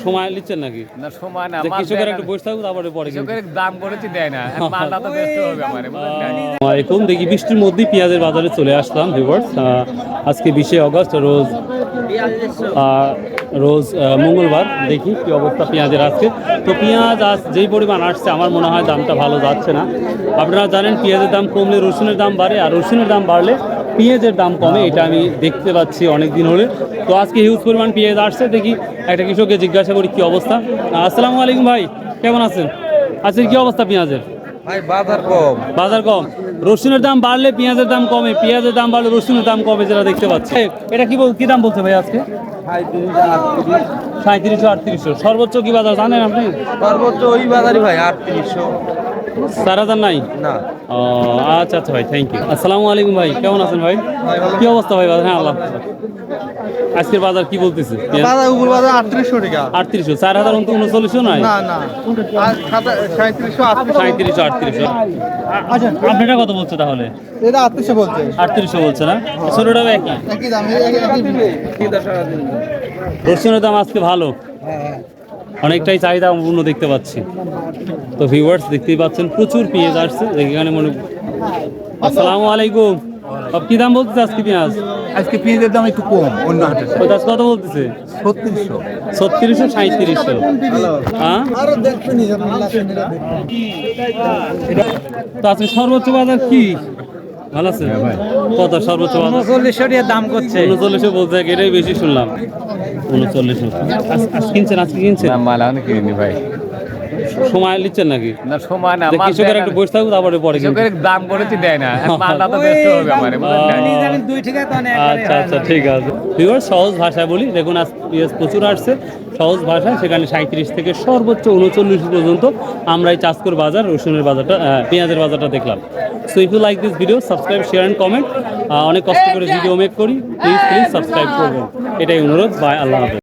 সময় নিচ্ছেন নাকি? না সময় না কৃষকের একটু বসে থাকুক তারপরে পরে কৃষকের দাম করেছি দেয় না। মালটা তো ব্যস্ত হবে আমার আসসালামাইকুম দেখি বৃষ্টির মধ্যেই পেঁয়াজের বাজারে চলে আসলাম ভিউয়ার্স আজকে বিশে অগস্ট রোজ আহ, রোজ আহ, মঙ্গলবার। দেখি কি অবস্থা পেঁয়াজের আজকে। তো পেঁয়াজ আজ যেই পরিমাণ আসছে আমার মনে হয় দামটা ভালো যাচ্ছে না। আপনারা জানেন পেঁয়াজের দাম কমলে রসুনের দাম বাড়ে আর রসুনের দাম বাড়লে পেঁয়াজের দাম কমে এটা আমি দেখতে পাচ্ছি অনেক দিন হলে। তো আজকে হিউজ পরিমাণ পেঁয়াজ আসছে দেখি একটা কৃষককে জিজ্ঞাসা করি কি অবস্থা। আসসালামু আলাইকুম ভাই কেমন আছেন? আজকের কি অবস্থা পেঁয়াজের? ভাই বাজার কম। বাজার কম। রসুনের দাম বাড়লে পেঁয়াজের দাম কমে পেঁয়াজের দাম বাড়লে রসুনের দাম কমে যেটা দেখতে পাচ্ছি। এটা কি বল- কি দাম বলছে ভাই আজকে? সাঁত্রিশশো আটত্রিশশো। সর্বোচ্চ কি বাজার জানেন আপনি? সর্বোচ্চ ওই বাজারই ভাই আটত্রিশশো। চার হাজার নাই? না। ও আচ্ছা আচ্ছা ভাই থ্যাংক ইউ আসসালামু আলাইকুম ভাই কেমন আছেন ভাই? কি অবস্থা ভাই হ্যাঁ আল্লাহ আজকের বাজার কি বলতেছে? বাজার উপর বাজার আটত্রিশশো টাকা। আটত্রিশশো? চার হাজার অন্ত উনচল্লিশশো নয় না না। সাঁত্রিশশো আটত্রিশশো। সাঁত্রিশশো আটত্রিশশো। আপনারা কত বলছো তাহলে? এটা আটত্রিশশো বলছে। আটত্রিশশো বলছে না? ছোটোটা একই একই দাম একই রসুনের দাম আজকে ভালো। অনেকটাই চাহিদা পূর্ণ দেখতে পাচ্ছি। তো ভিউয়ার্স দেখতেই পাচ্ছেন প্রচুর পেঁয়াজ আসছে এখানে মনে আসসালামু আলাইকুম। সব কি দাম বলতেছে আজকে পেঁয়াজ? আজকে পেঁয়াজের দাম একটু কম অন্য হাটের ওই কত বলতেছে? ছত্রিশশো। ছত্রিশশো সাঁত্রিশশো হ্যাঁ? তো আজকে সর্বোচ্চ বাজার কি? ভালো আছে? কত সর্বোচ্চ বাজার। টাকা দাম করছে। উনচল্লিশশো বলতে এটাই বেশি শুনলাম। উনচল্লিশশো কিনছেন আজকে কিনছেন? মাল আমি কিনিনি ভাই। সময় নিচ্ছেন নাকি? না সময় না কৃষকের একটু বসে থাকুক তারপরে পরে কৃষকের দাম করেছি দেয় না। মালটা তো ব্যস্ত হবে আমার আচ্ছা আচ্ছা ঠিক আছে। ভিউয়ার সহজ ভাষায় বলি দেখুন আজ পেঁয়াজ প্রচুর আসছে। সহজ ভাষায় সেখানে সাঁত্রিশ থেকে সর্বোচ্চ উনচল্লিশ পর্যন্ত আমরা এই চাষকর বাজার রসুনের বাজারটা পেঁয়াজের বাজারটা দেখলাম। So if you like this video subscribe share and comment অনেক কষ্ট করে ভিডিও মেক করি। প্লিজ প্লিজ সাবস্ক্রাইব করবেন। এটাই অনুরোধ। বাই আল্লাহ হাফেজ।